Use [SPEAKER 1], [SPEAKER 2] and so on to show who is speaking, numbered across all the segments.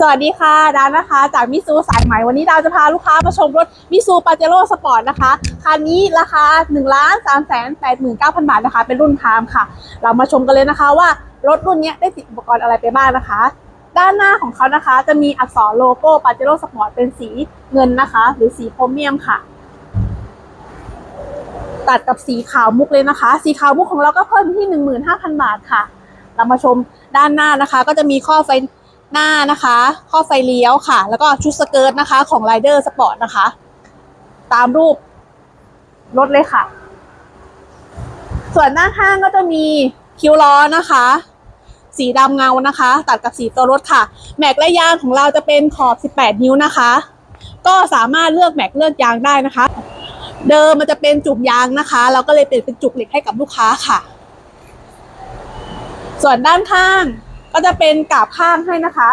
[SPEAKER 1] สวัสดีค่ะดาวนะคะ จากมิซูสายไหมวันนี้ดาวจะพาลูกค้ามาชมรถมิซูปาเจโร่สปอร์ตนะคะคันนี้ราคา1นึ่งล้านสามแสนแปดหมื่นเก้าพันบาทนะคะ เป็นรุ่นพามค่ะ เรามาชมกันเลยนะคะว่ารถรุ่นนี้ได้ติดอุปกรณ์อะไรไปบ้างนะคะ ด้านหน้าของเขานะคะจะมีอักษรโลโก้ปาเจโร่สปอร์ตเป็นสีเงินนะคะ หรือสีโพรเมียมค่ะตัดกับสีขาวมุกเลยนะคะ สีขาวมุกของเราก็เพิ่มที่ 15,000 บาทค่ะ เรามาชมด้านหน้านะคะ ก็จะมีข้อไฟ หน้านะคะ ข้อไฟเลี้ยวค่ะ แล้วก็ชุดสเกิร์ตนะคะ ของ Rider Sport นะคะ ตามรูปรถเลยค่ะ ส่วนหน้าข้างก็จะมีคิวล้อนะคะ สีดำเงานะคะ ตัดกับสีตัวรถค่ะ แม็กและยางของเราจะเป็นขอบ 18 นิ้วนะคะ ก็สามารถเลือกแม็กเลือกยางได้นะคะ เดิมมันจะเป็นจุกยางนะคะ เราก็เลยเปลี่ยนเป็นจุกเหล็กให้กับลูกค้าค่ะ ส่วนด้านข้าง ก็จะเป็นกาบข้างให้นะคะ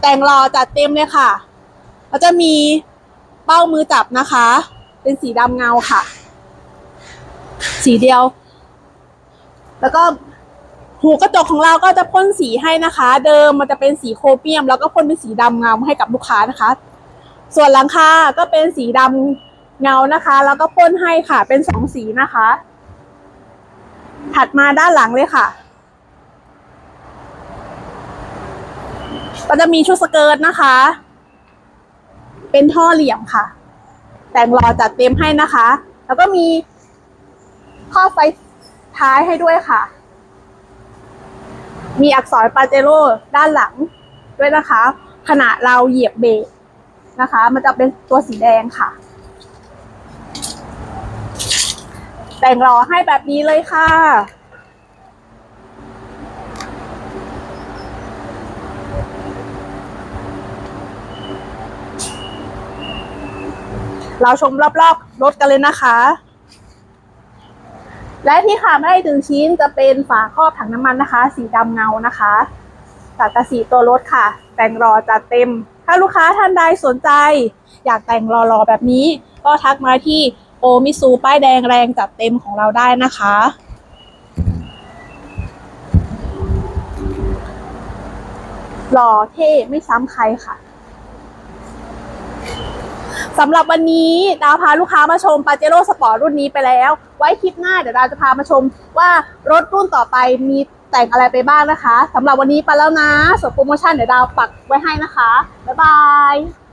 [SPEAKER 1] แต่งรอจัดเต็มเลยค่ะก็จะมีเป้ามือจับนะคะ เป็นสีดำเงาค่ะ สีเดียว แล้วก็หูกระจกของเราก็จะพ่นสีให้นะคะ เดิมมันจะเป็นสีโครเมียม แล้วก็พ่นเป็นสีดำเงาให้กับลูกค้านะคะ ส่วนหลังคาก็เป็นสีดำเงานะคะ แล้วก็พ่นให้ค่ะ เป็นสองสีนะคะ ถัดมาด้านหลังเลยค่ะ ก็จะมีชุดสเกิร์ตนะคะ เป็นท่อเหลี่ยมค่ะ แต่งรอจัดเต็มให้นะคะ แล้วก็มีข้อไฟท้ายให้ด้วยค่ะ มีอักษรปาเจโร่ด้านหลังด้วยนะคะ ขณะเราเหยียบเบรกนะคะ มันจะเป็นตัวสีแดงค่ะ แต่งรอให้แบบนี้เลยค่ะ เราชมรอบๆรถกันเลยนะคะ และที่ขาดไม่ได้ถึงชิ้นจะเป็นฝาครอบถังน้ำมันนะคะ สีดำเงานะคะตัดกับสีตัวรถค่ะ แต่งรอจัดเต็ม ถ้าลูกค้าท่านใดสนใจ อยากแต่งรอๆแบบนี้ ก็ทักมาที่โอมิซูป้ายแดงแรงจัดเต็มของเราได้นะคะหล่อเท่ไม่ซ้ำใครค่ะ สำหรับวันนี้ดาวพาลูกค้ามาชมปาเจโร่สปอร์ตรุ่นนี้ไปแล้ว ไว้คลิปหน้าเดี๋ยวดาวจะพามาชมว่ารถรุ่นต่อไปมีแต่งอะไรไปบ้างนะคะสำหรับวันนี้ไปแล้วนะส่วนโปรโมชั่นเดี๋ยวดาวปักไว้ให้นะคะ บ๊ายบาย